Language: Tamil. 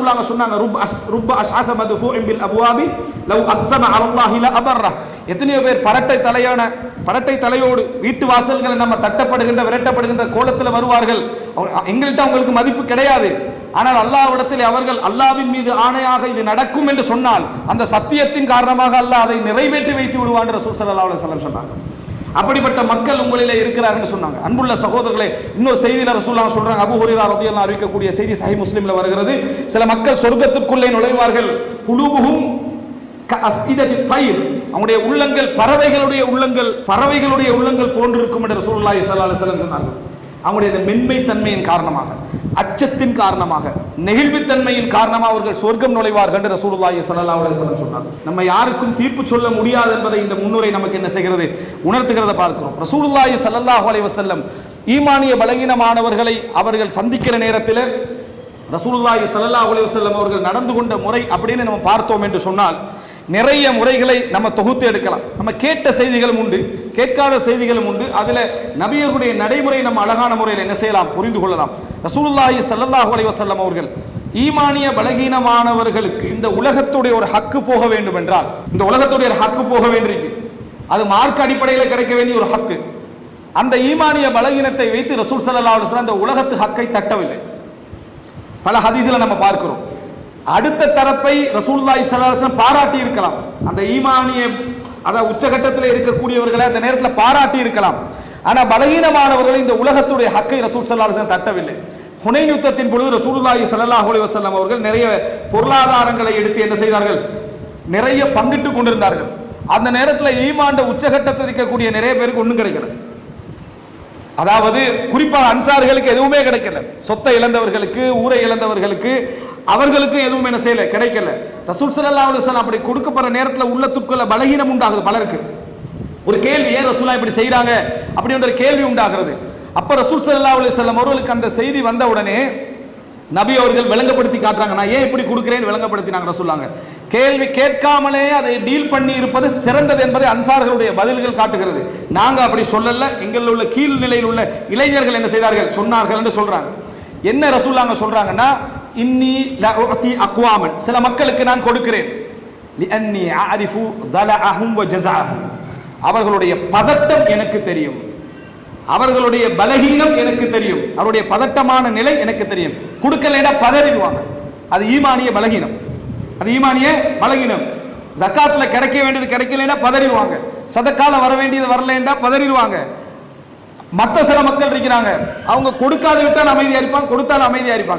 ரசூலுல்லாஹ் சொன்னாங்க ருப் அஸ் ருப் அஷ்அத பில் அப்வாபி லவ் அக்ஸம அலல்லாஹி ல அபர்ரா எத்தனையோ பேர் பரட்டை தலையான பரட்டை தலையோடு வீட்டு வாசல்களை நம்ம தட்டப்படுகின்ற விரட்டப்படுகின்ற கோலத்தில் வருவார்கள். எங்கள்கிட்ட அவங்களுக்கு மதிப்பு கிடையாது. ஆனால் அல்லாஹ்விடத்தில் அவர்கள் அல்லாஹ்வின் மீது ஆணையாக இது நடக்கும் என்று சொன்னால் அந்த சத்தியத்தின் காரணமாக அல்லாஹ் அதை நிறைவேற்றி வைத்து விடுவான் என்று ரசூல் ஸல்லல்லாஹு அலைஹி சொன்னாங்க அப்படிப்பட்ட மக்கள் உங்களிலே இருக்கிறார்கள் சொன்னாங்க. அன்புள்ள சகோதரர்களே இன்னொரு செய்தியில் ரசூலுல்லாஹ் சொல்றாங்க அபூ ஹுரைரா அறிவிக்கக்கூடிய செய்தி சஹி முஸ்லீம்ல வருகிறது. சில மக்கள் சொர்க்கத்திற்குள்ளே நுழைவார்கள். குலூபுஹும் தயிர் அவங்களுடைய உள்ளங்கள் பறவைகளுடைய உள்ளங்கள் பறவைகளுடைய உள்ளங்கள் போன்றிருக்கும் என்று ரசூலுல்லாஹி ஸல்லல்லாஹு சொன்னார்கள். அவங்களுடைய இந்த மென்மை தன்மையின் காரணமாக அச்சத்தின் காரணமாக நெகிழ்வுத்தன்மையின் காரணமாக அவர்கள் சொர்க்கம் நுழைவார்கள் என்று ரசூலுல்லாஹி ஸல்லல்லாஹு அலுவலம் சொன்னார். நம்ம யாருக்கும் தீர்ப்பு சொல்ல முடியாது என்பதை இந்த முன்னுரை நமக்கு என்ன செய்கிறது? உணர்த்துகிறத பார்க்கிறோம். ரசூலுல்லாஹி சல்லாஹ் அலைஹி செல்லம் ஈமானிய பலகீனமானவர்களை அவர்கள் சந்திக்கிற நேரத்தில் ரசூலுல்லாஹி ஸல்லல்லாஹு அலைஹி செல்லம் அவர்கள் நடந்து கொண்ட முறை அப்படின்னு நம்ம பார்த்தோம் என்று சொன்னால் நிறைய முறைகளை நம்ம தொகுத்து எடுக்கலாம். நம்ம கேட்ட செய்திகளும் உண்டு கேட்காத செய்திகளும் உண்டு. அதில் நபியர்களுடைய நடைமுறை நம்ம அழகான முறையில் என்ன செய்யலாம் புரிந்து கொள்ளலாம். ரசூலுல்லாஹி ஸல்லல்லாஹு அலைஹி வசல்லம் அவர்கள் ஈமானிய பலகீனமானவர்களுக்கு இந்த உலகத்துடைய ஒரு ஹக்கு போக வேண்டும் என்றால் இந்த உலகத்துடைய ஒரு ஹக்கு போக வேண்டியிருக்கு. அது மார்க் அடிப்படையில் கிடைக்க வேண்டிய ஒரு ஹக்கு. அந்த ஈமானிய பலகீனத்தை வைத்து ரசூல் சல்லா அலுவலாம் அந்த உலகத்து ஹக்கை தட்டவில்லை. பல ஹதீதுல நம்ம பார்க்கிறோம். அடுத்த தரப்பை ரசூல்லாய் சலாசன் பாராட்டி இருக்கலாம் அந்த ஈமானிய அத உச்சகட்டத்தில் இருக்கக்கூடியவர்களை அந்த நேரத்தில் பாராட்டி இருக்கலாம் ஆனா பலகீனமானவர்களை இந்த உலகத்துடைய ஹக்கை ரசூல் சல்லாசன் தட்டவில்லை. ஹுனைன் யுத்தத்தின் பொழுது ரசூலுல்லாஹி சல்லாஹ் அலைஹி வஸல்லம் அவர்கள் நிறைய பொருளாதாரங்களை எடுத்து என்ன செய்தார்கள்? நிறைய பங்கிட்டு கொண்டிருந்தார்கள். அந்த நேரத்தில் ஈமாண்ட உச்சகட்டத்தில் இருக்கக்கூடிய நிறைய பேருக்கு ஒன்றும் கிடைக்கல. அதாவது குறிப்பாக அன்சார்களுக்கு எதுவுமே கிடைக்கல. சொத்தை இழந்தவர்களுக்கு ஊரை இழந்தவர்களுக்கு அவர்களுக்கு எதுவும் என்ன செய்யல கிடைக்கல. ரசூல் சல்லா அலைஹி அப்படி கொடுக்கப்படுற நேரத்தில் உள்ளத்துக்குள்ள பலகீனம் உண்டாகுது பலருக்கு. ஒரு கேள்வி ஏன் ரசூலா இப்படி செய்கிறாங்க அப்படின்ற ஒரு கேள்வி உண்டாகிறது. அப்ப ரசூல் சல்லா அலுவலம் அவர்களுக்கு அந்த செய்தி வந்த உடனே நபி அவர்கள் விளங்கப்படுத்தி காட்டுறாங்க நான் ஏன் இப்படி கொடுக்குறேன்னு விளங்கப்படுத்தினாங்க சொல்லாங்க கேள்வி கேட்காமலே அதை டீல் பண்ணி இருப்பது சிறந்தது என்பதை அன்சார்களுடைய பதில்கள் காட்டுகிறது. நாங்கள் அப்படி சொல்லல எங்களில் உள்ள கீழ்நிலையில் உள்ள இளைஞர்கள் என்ன செய்தார்கள்? சொன்னார்கள் என்று சொல்றாங்க. என்ன ரசூல்லாங்க சொல்றாங்கன்னா இன்னி லஉதி அக்வாமன் சில மக்களுக்கு நான் கொடுக்கிறேன். லிஅன்னி அரிஃபு தலஅஹும் வ ஜஸஅஹும் அவர்களுடைய பதட்டம் எனக்கு தெரியும். அவர்களுடைய பலகீனம் எனக்கு தெரியும். அவருடைய பதட்டமான நிலை எனக்கு தெரியும். கொடுக்கலைன்னா பதறிடுவாங்க. அது ஈமானிய பலகீனம். அது ஈமானிய பலகீனம். ஜக்காத்துல கிடைக்க வேண்டியது கிடைக்கலைன்னா பதறிடுவாங்க. சதக்கால வர வேண்டியது வரலன்றா பதறிடுவாங்க. மற்ற சில மக்கள் இருக்கிறாங்க. அவங்க கொடுக்காது விட்டால் அமைதியாக இருப்பாங்க கொடுத்தாலும் அமைதியாக இருப்பாங்க.